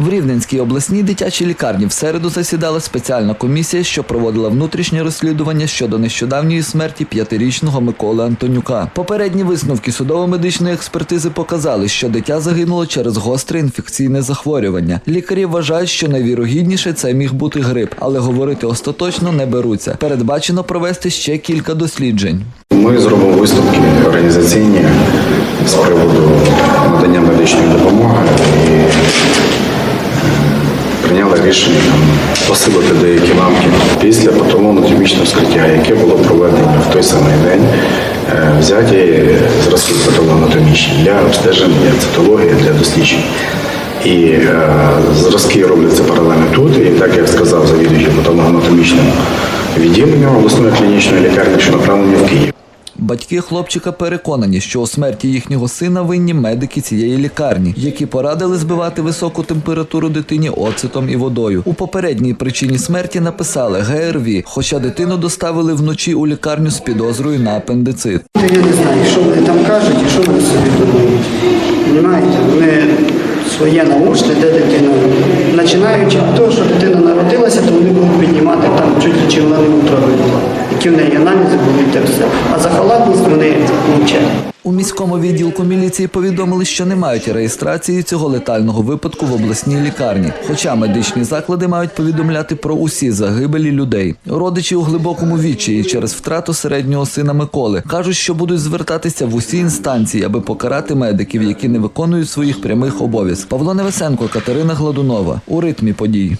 В Рівненській обласній дитячій лікарні в середу засідала спеціальна комісія, що проводила внутрішнє розслідування щодо нещодавньої смерті п'ятирічного Миколи Антонюка. Попередні висновки судово-медичної експертизи показали, що дитя загинуло через гостре інфекційне захворювання. Лікарі вважають, що найвірогідніше це міг бути грип, але говорити остаточно не беруться. Передбачено провести ще кілька досліджень. Ми зробимо висновки прийняли рішення посилити деякі ламки після патологоанатомічного вскриття, яке було проведено в той самий день, е, взяті зразки патологоанатомічні для обстеження, цитології, для досліджень. І е, зразки робляться паралельно тут, і так як сказав завідуючий патологоанатомічним відділенням обласної клінічної лікарні, що направлені в Київ. Батьки хлопчика переконані, що у смерті їхнього сина винні медики цієї лікарні, які порадили збивати високу температуру дитині оцетом і водою. У попередній причині смерті написали ГРВІ, хоча дитину доставили вночі у лікарню з підозрою на апендицит. Я не знаю, що вони там кажуть і що вони собі думають. Понимаєте? Вони своє научне, де дитина. Починаючи з того, що дитина народилася, то вони будуть піднімати там чуть чи вона не утробі. Які в неї аналізи були міському відділку міліції повідомили, що не мають реєстрації цього летального випадку в обласній лікарні. Хоча медичні заклади мають повідомляти про усі загибелі людей. Родичі у глибокому відчаї через втрату середнього сина Миколи кажуть, що будуть звертатися в усі інстанції, аби покарати медиків, які не виконують своїх прямих обов'язків. Павло Невесенко, Катерина Гладунова у ритмі подій.